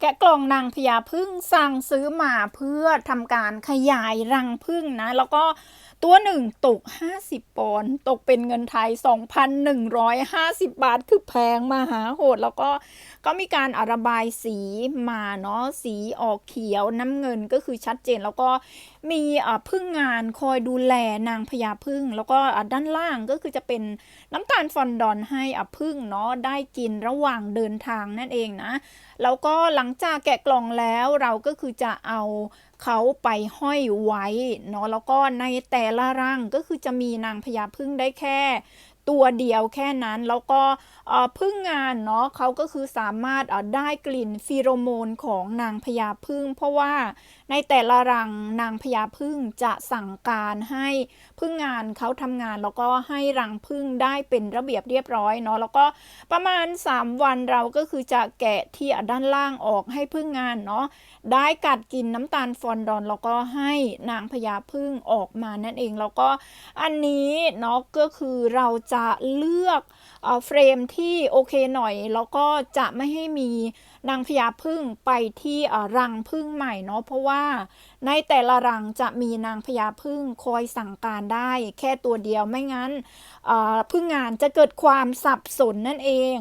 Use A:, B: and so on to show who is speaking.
A: แกะกล่องนางพญาพึ่งสั่งซื้อมาเพื่อทำการขยายรังพึ่งนะ แล้วก็ตัวหนึ่งตก 50 ปอนด์ตกเป็นเงินไทย 2,150 บาท คือแพงมหาโหด แล้วก็ก็มีการอระบายสีมาเนาะสีออกเขียวน้ำเงินก็คือชัดเจน แล้วก็มีอ่าพึ่งงานคอยดูแลนางพญาพึ่ง แล้วก็ด้านล่างก็คือจะเป็นน้ำตาลฟอนดอนให้อะพึ่งเนาะได้กินระหว่างเดินทางนั่นเองนะ แล้วก็หลังงจากแกะกล่องแล้วเราก็คือจะเอาเขาไปห้อยไว้เนาะแล้วก็ในแต่ละรังก็คือจะมีนางพญาพึ่งได้แค่ ตัวเดียวแค่นั้นแล้วก็พึ่งงานเนาะเขาก็คือสามารถได้กลิ่นฟีโรโมนของนางพญาพึ่ง เพราะว่าในแต่ละรังนางพญาพึ่งจะสั่งการให้พึ่งงานเขาทำงานแล้วก็ให้รังพึ่งได้เป็นระเบียบเรียบร้อยเนาะแล้วก็ประมาณ 3 วันเราก็คือจะแกะที่ด้านล่างออกให้พึ่งงานเนาะได้กัดกินน้ำตาลฟอนดอนแล้วก็ให้นางพญาพึ่งออกมานั่นเองแล้วก็อันนี้เนาะก็คือเราจะเลือกเฟรมที่โอเคหน่อย แล้วก็จะไม่ให้มีนางพญาพึ่งไปที่รังพึ่งใหม่เนาะเพราะว่าในแต่ละรังจะมีนางพญาพึ่งคอยสั่งการได้ แค่ตัวเดียวไม่งั้นพึ่งงานจะเกิดความสับสนนั่นเอง